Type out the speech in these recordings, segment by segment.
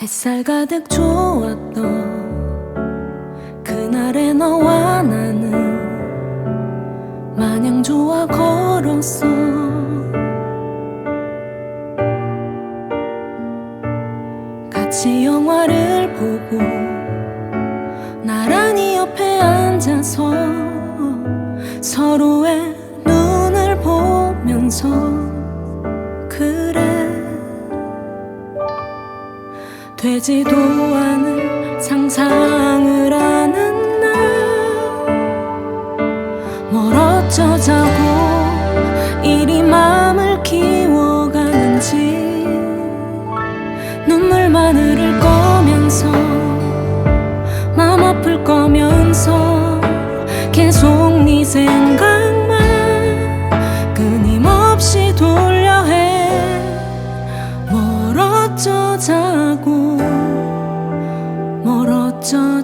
햇살 가득 좋았던 그날의 너와 나는 마냥 좋아 걸었어. 같이 영화를 보고 나란히 옆에 앉아서 서로의 되지도 않은 상상을 안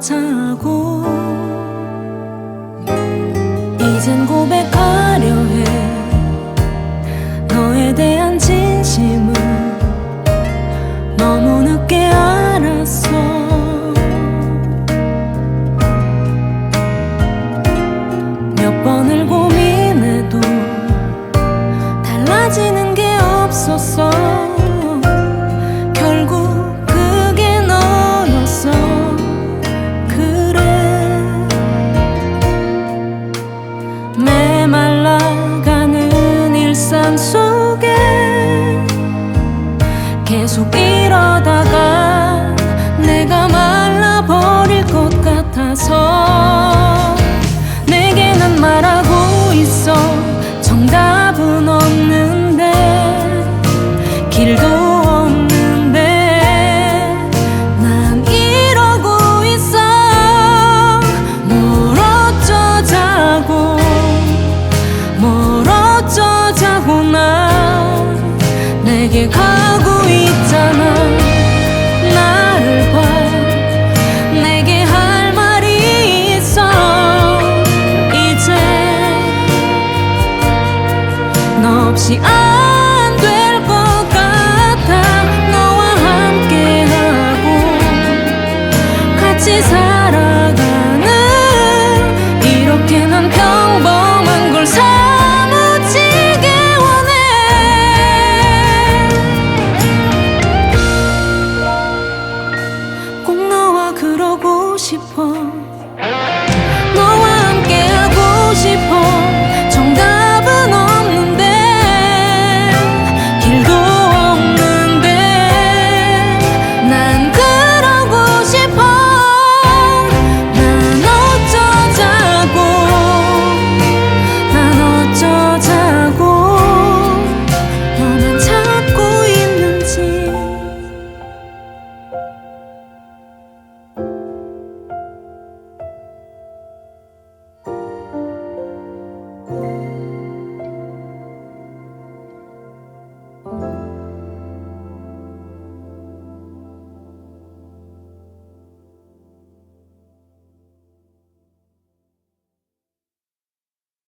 자고 없이 안 될 것 같아. 너와 함께하고 같이 살